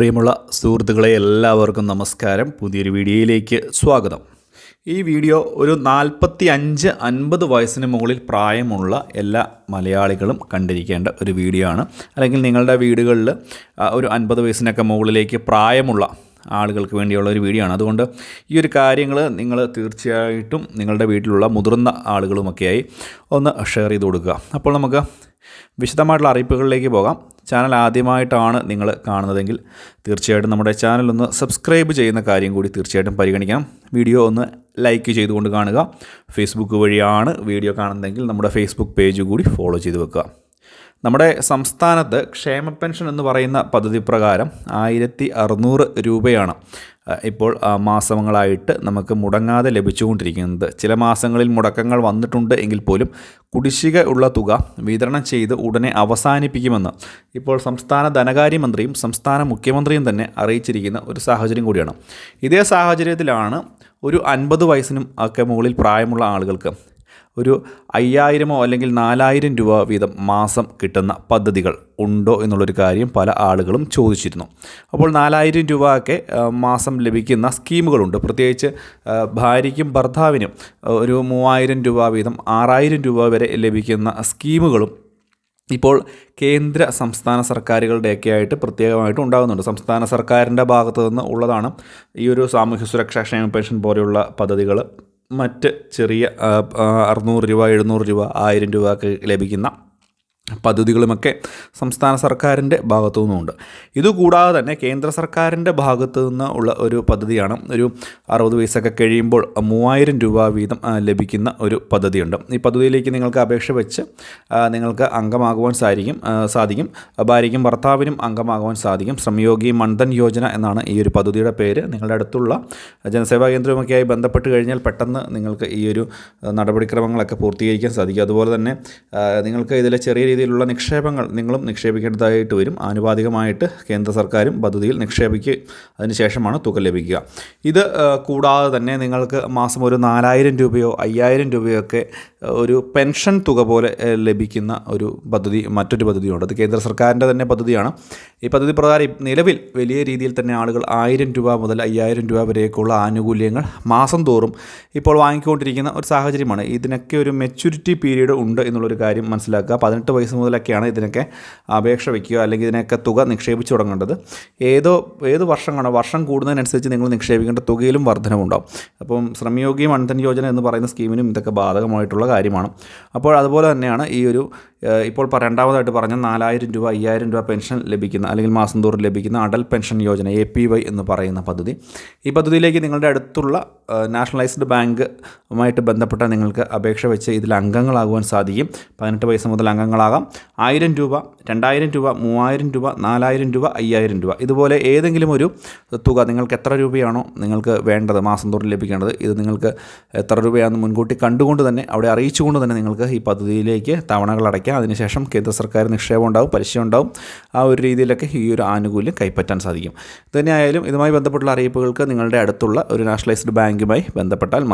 പ്രിയമുള്ള സുഹൃത്തുക്കളെ എല്ലാവർക്കും നമസ്കാരം. പുതിയൊരു വീഡിയോയിലേക്ക് സ്വാഗതം. ഈ വീഡിയോ ഒരു നാൽപ്പത്തി അഞ്ച് അൻപത് വയസ്സിന് മുകളിൽ പ്രായമുള്ള എല്ലാ മലയാളികളും കണ്ടിരിക്കേണ്ട ഒരു വീഡിയോ ആണ്. അല്ലെങ്കിൽ നിങ്ങളുടെ വീടുകളിൽ ഒരു അൻപത് വയസ്സിനൊക്കെ മുകളിലേക്ക് പ്രായമുള്ള ആളുകൾക്ക് വേണ്ടിയുള്ള ഒരു വീഡിയോ ആണ്. അതുകൊണ്ട് ഈ ഒരു കാര്യങ്ങൾ നിങ്ങൾ തീർച്ചയായിട്ടും നിങ്ങളുടെ വീട്ടിലുള്ള മുതിർന്ന ആളുകളുമൊക്കെയായി ഒന്ന് ഷെയർ ചെയ്ത് കൊടുക്കുക. അപ്പോൾ നമുക്ക് വിശദമായിട്ടുള്ള അറിയിപ്പുകളിലേക്ക് പോകാം. ചാനൽ ആദ്യമായിട്ടാണ് നിങ്ങൾ കാണുന്നതെങ്കിൽ തീർച്ചയായിട്ടും നമ്മുടെ ചാനൽ ഒന്ന് സബ്സ്ക്രൈബ് ചെയ്യുന്ന കാര്യം കൂടി തീർച്ചയായിട്ടും പരിഗണിക്കാം. വീഡിയോ ഒന്ന് ലൈക്ക് ചെയ്തുകൊണ്ട് കാണുക. ഫേസ്ബുക്ക് വഴിയാണ് വീഡിയോ കാണുന്നതെങ്കിൽ നമ്മുടെ ഫേസ്ബുക്ക് പേജ് കൂടി ഫോളോ ചെയ്ത് വെക്കുക. നമ്മുടെ സംസ്ഥാനത്ത് ക്ഷേമ പെൻഷൻ എന്ന് പറയുന്ന പദ്ധതി പ്രകാരം ആയിരത്തി അറുന്നൂറ് രൂപയാണ് ഇപ്പോൾ മാസങ്ങളായിട്ട് നമുക്ക് മുടങ്ങാതെ ലഭിച്ചുകൊണ്ടിരിക്കുന്നത്. ചില മാസങ്ങളിൽ മുടക്കങ്ങൾ വന്നിട്ടുണ്ട് എങ്കിൽ പോലും കുടിശ്ശിക ഉള്ള തുക വിതരണം ചെയ്ത് ഉടനെ അവസാനിപ്പിക്കുമെന്ന് ഇപ്പോൾ സംസ്ഥാന ധനകാര്യമന്ത്രിയും സംസ്ഥാന മുഖ്യമന്ത്രിയും തന്നെ അറിയിച്ചിരിക്കുന്ന ഒരു സാഹചര്യം കൂടിയാണ്. ഇതേ സാഹചര്യത്തിലാണ് ഒരു അൻപത് വയസ്സിനും ഒക്കെ മുകളിൽ പ്രായമുള്ള ആളുകൾക്ക് ഒരു അയ്യായിരമോ അല്ലെങ്കിൽ നാലായിരം രൂപ വീതം മാസം കിട്ടുന്ന പദ്ധതികൾ ഉണ്ടോ എന്നുള്ളൊരു കാര്യം പല ആളുകളും ചോദിച്ചിരുന്നു. അപ്പോൾ നാലായിരം രൂപ ഒക്കെ മാസം ലഭിക്കുന്ന സ്കീമുകളുണ്ട്. പ്രത്യേകിച്ച് ഭാര്യയ്ക്കും ഭർത്താവിനും ഒരു മൂവായിരം രൂപ വീതം ആറായിരം രൂപ വരെ ലഭിക്കുന്ന സ്കീമുകളും ഇപ്പോൾ കേന്ദ്ര സംസ്ഥാന സർക്കാരുകളുടെയൊക്കെ ആയിട്ട് പ്രത്യേകമായിട്ട് ഉണ്ടാകുന്നുണ്ട്. സംസ്ഥാന സർക്കാരിന്റെ ഭാഗത്തു നിന്ന് ഉള്ളതാണ് ഈ ഒരു സാമൂഹ്യ സുരക്ഷാ ക്ഷേമ പെൻഷൻ പോലെയുള്ള പദ്ധതികൾ മറ്റ് ചെറിയ അറുന്നൂറ് രൂപ എഴുന്നൂറ് രൂപ ആയിരം രൂപ ഒക്കെ ലഭിക്കുന്ന പദ്ധതികളുമൊക്കെ സംസ്ഥാന സർക്കാരിന്റെ ഭാഗത്തു നിന്നുമുണ്ട്. ഇതുകൂടാതെ തന്നെ കേന്ദ്ര സർക്കാരിന്റെ ഭാഗത്തു നിന്ന് ഉള്ള ഒരു പദ്ധതിയാണ് ഒരു അറുപത് വയസ്സൊക്കെ കഴിയുമ്പോൾ മൂവായിരം രൂപ വീതം ലഭിക്കുന്ന ഒരു പദ്ധതിയുണ്ട്. ഈ പദ്ധതിയിലേക്ക് നിങ്ങൾക്ക് അപേക്ഷ വെച്ച് നിങ്ങൾക്ക് അംഗമാകുവാൻ സാധിക്കും സാധിക്കും. ഭാര്യയ്ക്കും ഭർത്താവിനും അംഗമാകുവാൻ സാധിക്കും. ശ്രമയോഗി മൺധൻ യോജന എന്നാണ് ഈ ഒരു പദ്ധതിയുടെ പേര്. നിങ്ങളുടെ അടുത്തുള്ള ജനസേവാ കേന്ദ്രവുമൊക്കെയായി ബന്ധപ്പെട്ട് കഴിഞ്ഞാൽ പെട്ടെന്ന് നിങ്ങൾക്ക് ഈ ഒരു നടപടിക്രമങ്ങളൊക്കെ പൂർത്തീകരിക്കാൻ സാധിക്കും. അതുപോലെ തന്നെ നിങ്ങൾക്ക് ഇതിലെ ചെറിയ രീതിയിലുള്ള നിക്ഷേപങ്ങൾ നിങ്ങളും നിക്ഷേപിക്കേണ്ടതായിട്ട് വരും. ആനുപാതികമായിട്ട് കേന്ദ്ര സർക്കാരും പദ്ധതിയിൽ നിക്ഷേപിക്കുക അതിനുശേഷമാണ് തുക ലഭിക്കുക. ഇത് കൂടാതെ തന്നെ നിങ്ങൾക്ക് മാസം ഒരു നാലായിരം രൂപയോ അയ്യായിരം രൂപയോ ഒക്കെ ഒരു പെൻഷൻ തുക പോലെ ലഭിക്കുന്ന ഒരു പദ്ധതി മറ്റൊരു പദ്ധതിയുണ്ട്. അത് കേന്ദ്ര സർക്കാരിന്റെ തന്നെ പദ്ധതിയാണ്. ഈ പദ്ധതി പ്രകാരം നിലവിൽ വലിയ രീതിയിൽ തന്നെ ആളുകൾ ആയിരം രൂപ മുതൽ അയ്യായിരം രൂപ വരെയൊക്കെയുള്ള ആനുകൂല്യങ്ങൾ മാസം തോറും ഇപ്പോൾ വാങ്ങിക്കൊണ്ടിരിക്കുന്ന ഒരു സാഹചര്യമാണ്. ഇതിനൊക്കെ ഒരു മെച്യൂരിറ്റി പീരീഡ് ഉണ്ട് എന്നുള്ളൊരു കാര്യം മനസ്സിലാക്കുക. പതിനെട്ട് വയസ്സ് മുതലൊക്കെയാണ് ഇതിനൊക്കെ അപേക്ഷ വയ്ക്കുക അല്ലെങ്കിൽ ഇതിനൊക്കെ തുക നിക്ഷേപിച്ചു തുടങ്ങേണ്ടത്. ഏതോ ഏത് വർഷമാണോ വർഷം കൂടുന്നതിനനുസരിച്ച് നിങ്ങൾ നിക്ഷേപിക്കേണ്ട തുകയിലും വർധനവുണ്ടാവും. അപ്പം ശ്രമയോഗി മൺധൻ യോജന എന്ന് പറയുന്ന സ്കീമിനും ഇതൊക്കെ ബാധകമായിട്ടുള്ള കാര്യമാണ്. അപ്പോൾ അതുപോലെ തന്നെയാണ് ഈ ഒരു ഇപ്പോൾ രണ്ടാമതായിട്ട് പറഞ്ഞ നാലായിരം രൂപ അയ്യായിരം രൂപ പെൻഷൻ ലഭിക്കുന്ന അല്ലെങ്കിൽ മാസം തോറും ലഭിക്കുന്ന Atal pension Yojana A P Y എന്ന് പറയുന്ന പദ്ധതി. ഈ പദ്ധതിയിലേക്ക് നിങ്ങളുടെ അടുത്തുള്ള നാഷണലൈസ്ഡ് ബാങ്കുമായിട്ട് ബന്ധപ്പെട്ട നിങ്ങൾക്ക് അപേക്ഷ വെച്ച് ഇതിൽ അംഗങ്ങളാകുവാൻ സാധിക്കും. പതിനെട്ട് വയസ്സ് മുതൽ അംഗങ്ങളാകാം. ആയിരം രൂപ രണ്ടായിരം രൂപ മൂവായിരം രൂപ നാലായിരം രൂപ അയ്യായിരം രൂപ. ഇതുപോലെ ഏതെങ്കിലും ഒരു തുക നിങ്ങൾക്ക് എത്ര രൂപയാണോ നിങ്ങൾക്ക് വേണ്ടത് മാസം തോറും ലഭിക്കേണ്ടത് ഇത് നിങ്ങൾക്ക് എത്ര രൂപയാണെന്ന് മുൻകൂട്ടി കണ്ടുകൊണ്ട് തന്നെ അവിടെ അറിയിച്ചുകൊണ്ട് തന്നെ നിങ്ങൾക്ക് ഈ പദ്ധതിയിലേക്ക് തവണകൾ അടയ്ക്കാം. അതിനുശേഷം കേന്ദ്ര സർക്കാർ നിക്ഷേപം ഉണ്ടാവും പലിശ ഉണ്ടാവും. ആ ഒരു രീതിയിലൊക്കെ ഈ ഒരു ആനുകൂല്യം കൈപ്പറ്റാൻ സാധിക്കും. തന്നെയായാലും ഇതുമായി ബന്ധപ്പെട്ടുള്ള അറിയിപ്പുകൾക്ക് നിങ്ങളുടെ അടുത്തുള്ള ഒരു നാഷണലൈസ്ഡ് ബാങ്കുമായി ബന്ധപ്പെട്ടാൽ